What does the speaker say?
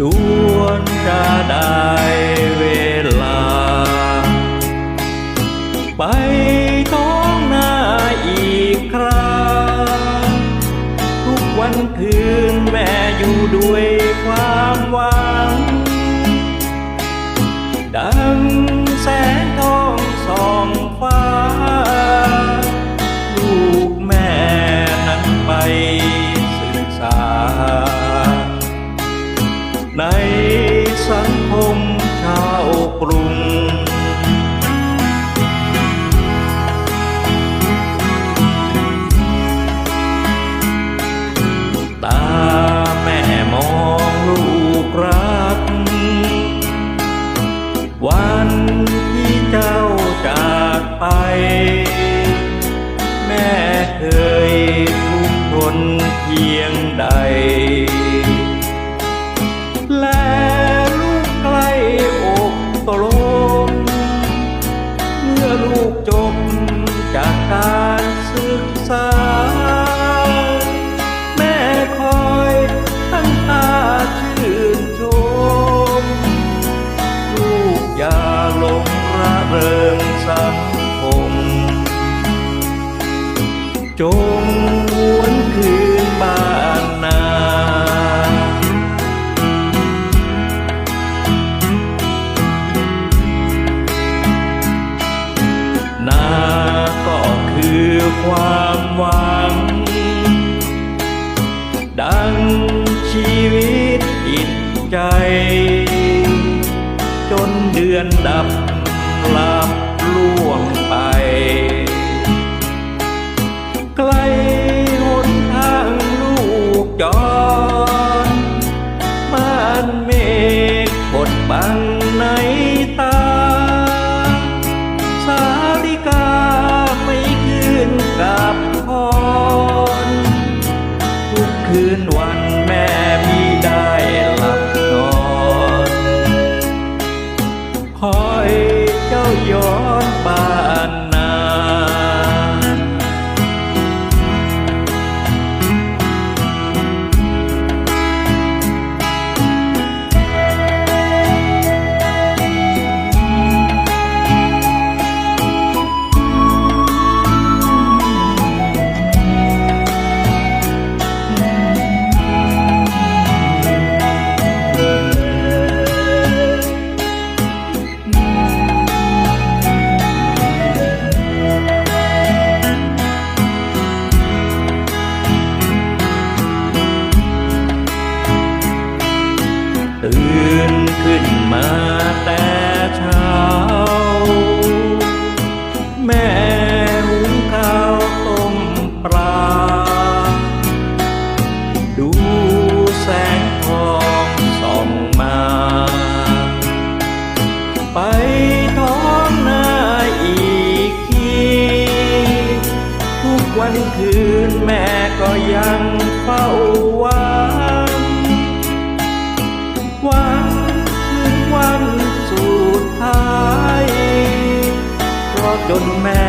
ชวนจะได้เวลา ไปท้องนาอีกครั้งทุกวันคืนแม่อยู่ด้วยความหวังดัง ในสังคมชาวกรุง ตาแม่มองลูกรัก วันที่เจ้าจากไป แม่เคยทุกข์ทนเพียงใด ความหวัง ดังชีวิตจิตใจ จนเดือนดับลับ คื คืนแม่ก็ยังเฝ้าหวังวันถึงวันสุดท้ายเพราะจนแม่